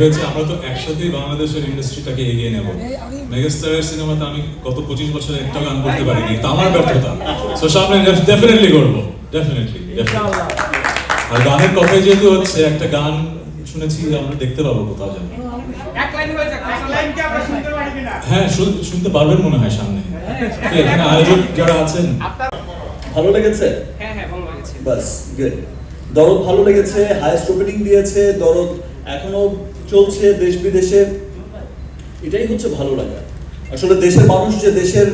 হয়েছে আমরা তো একসাথেই বাংলাদেশের ইন্ডাস্ট্রিটাকে এগিয়ে নেব। মেগাস্টারের সিনেমাতে আমি গত পঁচিশ বছরে একটা গান করতে পারিনি। তা আমার ব্যর্থতা। সো সামনে ডেফিনেটলি করব। ডেফিনেটলি আর গানের কথাই যেহেতু হচ্ছে একটা গান শুনেছি আমরা দেখতে পাবো কোথাও যেন। এক লাইন হয়ে শুনতে হ্যাঁ শুনতে পারবেন মনে হয় সামনে। এখানে আয়োজক যারা আছেন। ভালো লেগেছে? হ্যাঁ হ্যাঁ ভালো লাগছে। বাস গুড দরদ ভালো লেগেছে হাইয়েস্ট ওপেনিং দিয়েছে দরদ। এখনও চলছে দেশ বিদেশে, এটাই হচ্ছে ভালো লাগা। আসলে দেশের মানুষ যে দেশের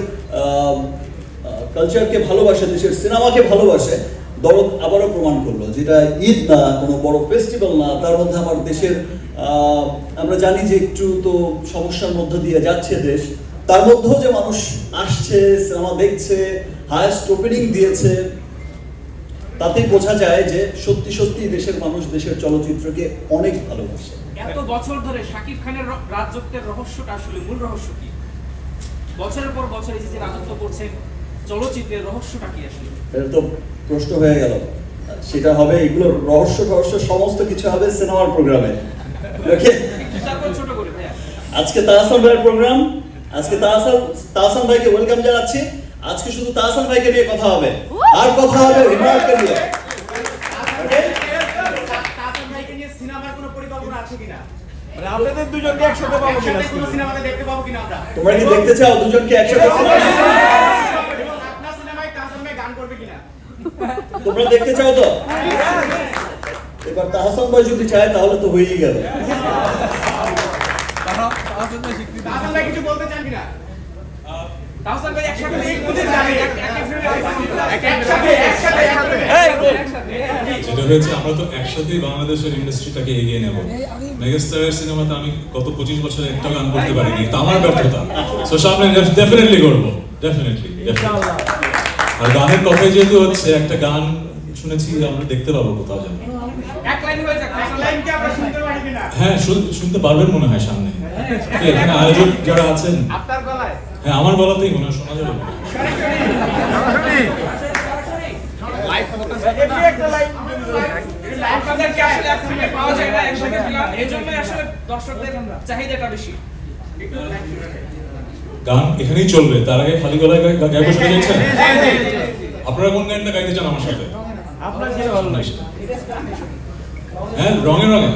কালচারকে ভালোবাসে, দেশের সিনেমাকে ভালোবাসে, দরদ আবারও প্রমাণ করল যেটা ঈদ না, কোনো বড় ফেস্টিভ্যাল না, তার মধ্যে আমার দেশের আমরা জানি যে একটু তো সমস্যার মধ্যে দিয়ে যাচ্ছে দেশ, তার মধ্যেও যে মানুষ আসছে সিনেমা দেখছে হায়েস্ট ওপেনিং দিয়েছে তাতেই বোঝা যায় যে সত্যি সত্যি দেশের মানুষ দেশের চলচ্চিত্রকে অনেক ভালোবাসে। এত বছর ধরে শাকিব খানের রাজত্বের রহস্যটা আসলে মূল রহস্য কি? বছরের পর বছর এই যে রাজত্ব করছেন চলচ্চিত্রের রহস্যটা কি আসলে? এটা তো প্রশ্ন হয়ে গেল। সেটা হবে এগুলো রহস্য রহস্য সমস্ত কিছু হবে সিনেমার প্রোগ্রামে। ওকে? ছোট করে আজকে তাহসান ভাইয়ের প্রোগ্রাম। আজকে তাহসান তাহসান ভাইকে ওয়েলকাম জানাচ্ছি। আজকে শুধু তাহসান ভাইকে নিয়ে কথা হবে। আর কথা হবে হিমায়তকে নিয়ে। Okay? তাসম ভাইকে নিয়ে সিনেমার কোনো পরিকল্পনা আছে কিনা? মানে আপনাদের দুজনকে একসাথে পাবো কিনা কোনো সিনেমাতে দেখতে পাবো কিনা আমরা? তোমরা কি দেখতে চাও দুজনকে একসাথে এবং আপনার সিনেমায় তাসম ভাই গান করবে কিনা? তোমরা দেখতে চাও তো? এবার তাহসান ভাই যদি চায় তাহলে তো হয়েই গেল। কিছু বলতে চান কিনা? একসাথে একসাথে একসাথে একসাথে একসাথে যেটা হয়েছে আমরা তো একসাথেই বাংলাদেশের ইন্ডাস্ট্রিটাকে এগিয়ে নেব। মেগাস্টারের সিনেমাতে আমি গত পঁচিশ বছরে একটা গান করতে পারিনি তা আমার ব্যর্থতা। সো সামনে ডেফিনেটলি করব ডেফিনেটলি আর গানের কথাই যেহেতু হচ্ছে একটা গান শুনেছি আমরা দেখতে পাবো কোথাও যেন। হয়ে শুনতে হ্যাঁ পারবেন মনে হয় সামনে। তো এখানে আয়োজক যারা আছেন হ্যাঁ আমার বলাতেই মনে হয় শোনা যাবে গান এখানেই চলবে তার আগে খালি গলায় গাইবো শুনে যাচ্ছেন আপনারা কোন গানটা গাইতে চান আমার সাথে? হ্যাঁ রঙে রঙে।